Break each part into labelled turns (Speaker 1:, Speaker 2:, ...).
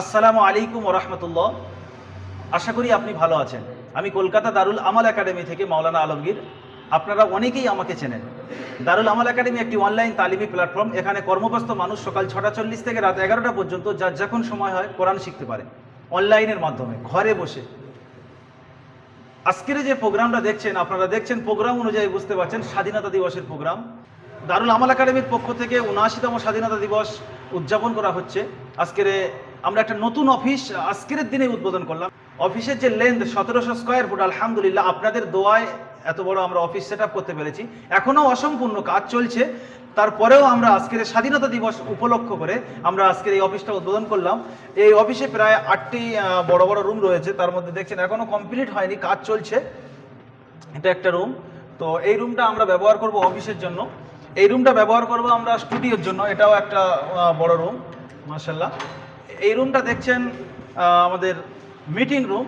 Speaker 1: আসসালামু আলাইকুম রহমতুল্লাহ আশা করি আপনি ভালো আছেন। আমি কলকাতা দারুল আমাল একাডেমি থেকে মাওলানা আলমগীর। আপনারা অনেকেই আমাকে চেনেন। দারুল আমাল একাডেমি একটি অনলাইন তালিমি প্ল্যাটফর্ম। এখানে কর্মব্যস্ত মানুষ সকাল ছটা চল্লিশ থেকে রাত এগারোটা পর্যন্ত যার যখন সময় হয় কোরআন শিখতে পারে। অনলাইনের মাধ্যমে, ঘরে বসে। আজকের যে প্রোগ্রামটা দেখছেন, আপনারা দেখছেন প্রোগ্রাম অনুযায়ী বুঝতে পারছেন স্বাধীনতা দিবসের প্রোগ্রাম। দারুল আমাল একাডেমির পক্ষ থেকে উনআশিতম স্বাধীনতা দিবস উদযাপন করা হচ্ছে। আজকের আমরা একটা নতুন অফিস আজকের দিনে উদ্বোধন করলাম। অফিসের যে লেন্থ সতেরোশো স্কোয়ার ফুট আলহামদুলিল্লাহ আপনাদের দোয়ায় এত বড় আমরা অফিস সেট করতে পেরেছি। এখনও অসম্পূর্ণ কাজ চলছে। তারপরেও আমরা আজকের স্বাধীনতা দিবস উপলক্ষ করে আমরা আজকের এই অফিসটা উদ্বোধন করলাম। এই অফিসে প্রায় আটটি বড় বড় রুম রয়েছে। তার মধ্যে দেখছেন এখনও কমপ্লিট হয়নি, কাজ চলছে। এটা একটা রুম তো এই রুমটা আমরা ব্যবহার করব অফিসের জন্য। এই রুমটা ব্যবহার করব আমরা স্টুডিওর জন্য। এটাও একটা বড় রুম মার্শাল্লাহ এই রুমটা দেখছেন আমাদের মিটিং রুম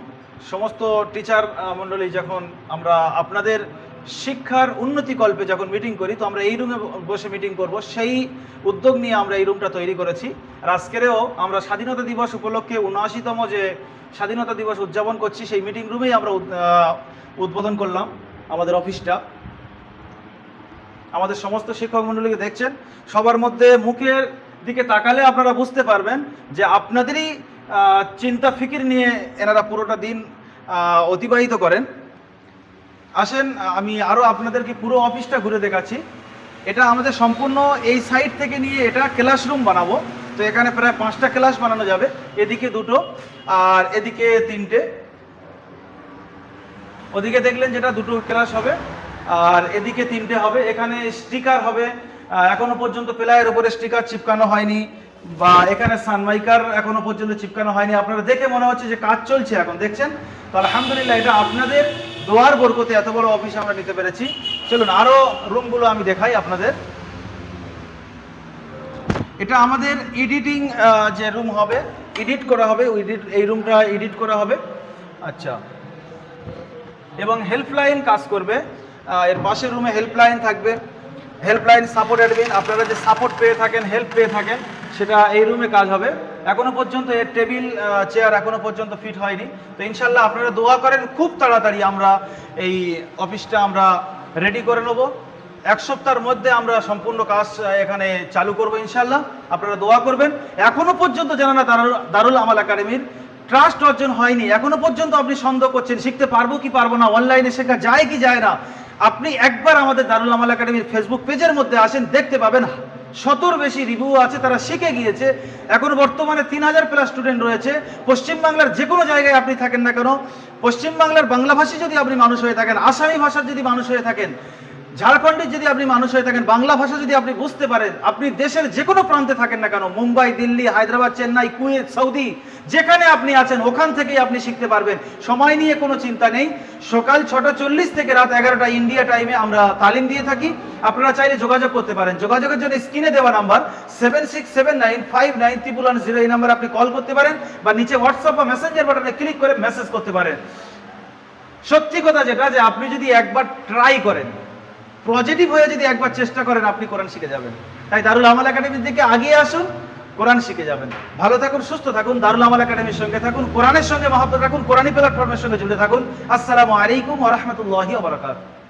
Speaker 1: সমস্ত টিচার মণ্ডলী যখন আমরা আপনাদের শিক্ষার উন্নতি কল্পে যখন মিটিং করি, তো আমরা এই রুমে বসে মিটিং করব। সেই উদ্যোগ নিয়ে আমরা এই রুমটা তৈরি করেছি। আর আজকেরও আমরা স্বাধীনতা দিবস উপলক্ষে উনআশিতম যে স্বাধীনতা দিবস উদযাপন করছি, সেই মিটিং রুমেই আমরা উদ্বোধন করলাম আমাদের অফিসটা। আমাদের সমস্ত শিক্ষক মণ্ডলীকে দেখছেন। সবার মধ্যে মুখের দিকে তাকালে আপনারা বুঝতে পারবেন যে আপনাদেরই চিন্তা ফিকির নিয়ে এনারা পুরোটা দিন অতিবাহিত করেন। আসেন, আমি আরও আপনাদেরকে পুরো অফিসটা ঘুরে দেখাচ্ছি। এটা আমাদের সম্পূর্ণ এই সাইড থেকে নিয়ে এটা ক্লাসরুম বানাবো। তো এখানে প্রায় পাঁচটা ক্লাস বানানো যাবে, এদিকে দুটো আর এদিকে তিনটে। ওদিকে দেখলেন যেটা দুটো ক্লাস হবে, আর এদিকে তিনটে হবে। এখানে স্টিকার হবে এখনও পর্যন্ত প্লায়ের উপরে স্টিকার চিপকানো হয়নি বা এখানে সানমাইকার এখনও পর্যন্ত চিপকানো হয়নি। আপনারা দেখে মনে হচ্ছে যে কাজ চলছে এখন, দেখছেন? তো আলহামদুলিল্লাহ, এটা আপনাদের দোয়ার বরকতে এত বড় অফিস আমরা নিতে পেরেছি। চলুন, আরও রুমগুলো আমি দেখাই আপনাদের। এটা আমাদের এডিটিং যে রুম হবে এডিট করা হবে এডিট এই রুমটা এডিট করা হবে। আচ্ছা। এবং হেল্পলাইন কাজ করবে। এর পাশের রুমে হেল্পলাইন থাকবে। হেল্পলাইন সাপোর্ট অ্যাডমিন আপনারা যে সাপোর্ট পেয়ে থাকেন হেল্প পেয়ে থাকেন, সেটা এই রুমে কাজ হবে। এখনও পর্যন্ত এর টেবিল চেয়ার এখনও পর্যন্ত ফিট হয়নি। তো ইনশাল্লাহ আপনারা দোয়া করেন, খুব তাড়াতাড়ি আমরা এই অফিসটা আমরা রেডি করে নেব। এক সপ্তাহের মধ্যে আমরা সম্পূর্ণ কাজ এখানে চালু করব ইনশাল্লাহ। আপনারা দোয়া করবেন। এখনও পর্যন্ত জানা না দারুল দারুল আমাল একাডেমির ট্রাস্ট অর্জন হয়নি। এখনও পর্যন্ত আপনি সন্দেহ করছেন, শিখতে পারব কি পারব না অনলাইনে শেখা যায় কি যায় না। আপনি একবার আমাদের দারুল আমাল একাডেমির ফেসবুক পেজের মধ্যে আসেন, দেখতে পাবেন শতর বেশি রিভিউ আছে, তারা শিখে গিয়েছে। এখন বর্তমানে তিন হাজার প্লাস স্টুডেন্ট রয়েছে। পশ্চিমবাংলার যে কোনো জায়গায় আপনি থাকেন না কেন, পশ্চিমবাংলার বাংলাভাষী যদি আপনি মানুষ হয়ে থাকেন, আসামি ভাষার যদি মানুষ হয়ে থাকেন ঝাড়খণ্ডের যদি আপনি মানুষ হয়ে থাকেন, বাংলা ভাষা যদি আপনি বুঝতে পারেন, আপনি দেশের যে কোনো প্রান্তে থাকেন না কেন, মুম্বাই, দিল্লি, হায়দ্রাবাদ, চেন্নাই, কুয়েত, সৌদি, যেখানে আপনি আছেন, ওখান থেকেই আপনি শিখতে পারবেন। সময় নিয়ে কোনো চিন্তা নেই। সকাল ছটা চল্লিশ থেকে রাত এগারোটা ইন্ডিয়া টাইমে আমরা তালিম দিয়ে থাকি। আপনারা চাইলে যোগাযোগ করতে পারেন। যোগাযোগের জন্য স্ক্রিনে দেওয়া number seven six seven nine five nine triple one zero এই নাম্বারে আপনি কল করতে পারেন বা নিচে হোয়াটসঅ্যাপ বা মেসেঞ্জার বাটনে ক্লিক করে মেসেজ করতে পারেন। সত্যি কথা যেটা যে আপনি যদি একবার ট্রাই করেন পজিটিভ হয়ে যদি একবার চেষ্টা করেন, আপনি কোরআন শিখে যাবেন। তাই দারুল আমাল একাডেমির দিকে আগিয়ে আসুন, কোরআন শিখে যাবেন। ভালো থাকুন, সুস্থ থাকুন, দারুল আমাল একাডেমির সঙ্গে থাকুন, কোরআনের সঙ্গে মহাব্বত রাখুন কোরআনী প্ল্যাটফর্মের সঙ্গে জুড়ে থাকুন। আসসালামু আলাইকুম ওয়া রাহমাতুল্লাহি ওয়া বারাকাতুহু।